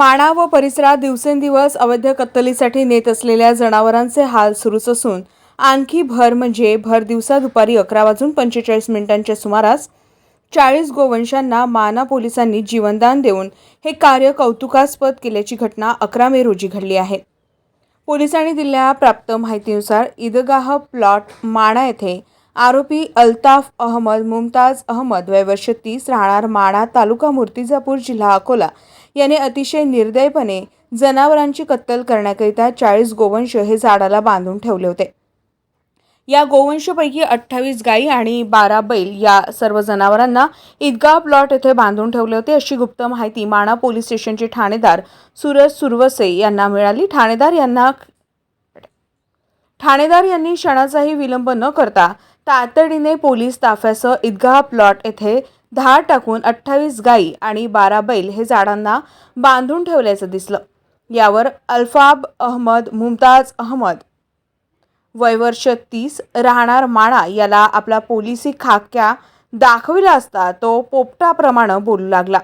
माणा व परिसरात दिवसेंदिवस अवैध कत्तलीसाठी नेत असलेल्या जनावरांचे हाल सुरूच असून आणखी भर म्हणजे भर दिवसा दुपारी अकरा वाजून पंचेचाळीस मिनिटांच्या सुमारास चाळीस गोवंशांना माना पोलिसांनी जीवनदान देऊन हे कार्य कौतुकास्पद केल्याची घटना अकरा मे रोजी घडली आहे. पोलिसांनी दिलेल्या प्राप्त माहितीनुसार ईदगाह प्लॉट माणा येथे आरोपी अल्ताफ अहमद मुमताज अहमद वयवर्ष तीस राहणार माणा तालुका मूर्तिजापूर जिल्हा अकोला. याने अतिशय निर्दयपणे जनावरांची कत्तल करण्याकरिता चाळीस गोवंश हे झाडाला बांधून ठेवले होते. या गोवंशपैकी अठ्ठावीस गायी आणि बारा बैल या सर्व जनावरांना ईदगाह प्लॉट येथे बांधून ठेवले होते अशी गुप्त माहिती माणा पोलीस स्टेशनचे ठाणेदार सूरज सुरवसे यांना मिळाली. ठाणेदार यांना ठाणेदार यांनी क्षणाचाही विलंब न करता तातडीने पोलीस ताफ्यासह ईदगाह प्लॉट येथे धाड टाकून अठ्ठावीस गायी आणि बारा बैल हे झाडांना बांधून ठेवल्याचं दिसलं. यावर अल्फाब अहमद मुमताज अहमद वयवर्ष तीस राहणार माणा याला आपला पोलिसी खाक्या दाखविला असता तो पोपटाप्रमाणे बोलू लागला.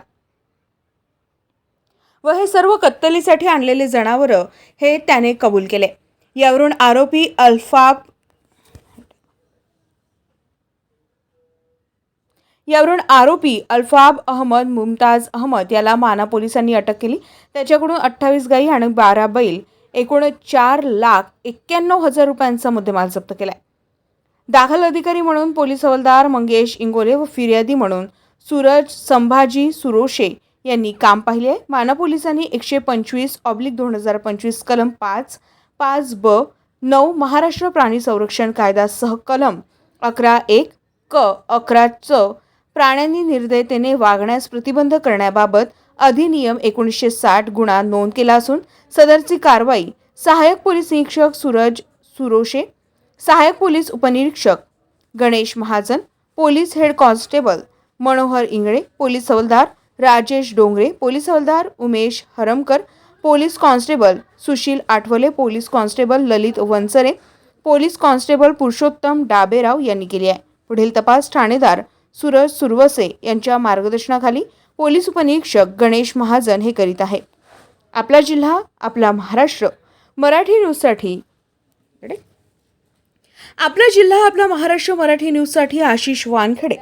व हे सर्व कत्तलीसाठी आणलेले जनावरं हे त्याने कबूल केले. यावरून आरोपी अल्फाब यावरून आरोपी अल्फाब अहमद मुमताज अहमद याला माना पोलिसांनी अटक केली. त्याच्याकडून अठ्ठावीस गायी आणि बारा बैल एकूण चार लाख एक्क्याण्णव हजार रुपयांचा मुद्देमाल जप्त केलाय. दाखल अधिकारी म्हणून पोलीस हवालदार मंगेश इंगोले व फिर्यादी म्हणून सूरज संभाजी सुरोशे यांनी काम पाहिले आहे. माना पोलिसांनी एकशे पंचवीस ऑब्लिक दोन हजार पंचवीस कलम पाच पाच ब नऊ महाराष्ट्र प्राणी संरक्षण कायदा सह कलम अकरा एक क अकरा च प्राण्यांनी निर्दयतेने वागण्यास प्रतिबंध करण्याबाबत अधिनियम एकोणीसशे साठ गुन्हा नोंद केला असून सदरची कारवाई सहाय्यक पोलीस निरीक्षक सूरज सुरोशे सहाय्यक पोलीस उपनिरीक्षक Ganesh Mahajan police head constable Manohar Ingle police हवलदार राजेश डोंगरे पोलीस हवलदार Umesh Haramkar police constable Sushil Athawale police constable Lalit Wansare police constable Purushottam Daberao यांनी केली आहे. पुढील तपास ठाणेदार सुरज सुरवसे यांच्या मार्गदर्शनाखाली पोलीस उपनिरीक्षक गणेश महाजन हे करीत आहे आपला जिल्हा आपला महाराष्ट्र. मराठी न्यूजसाठी आपला जिल्हा आपला महाराष्ट्र मराठी न्यूजसाठी आशिष वानखेडे.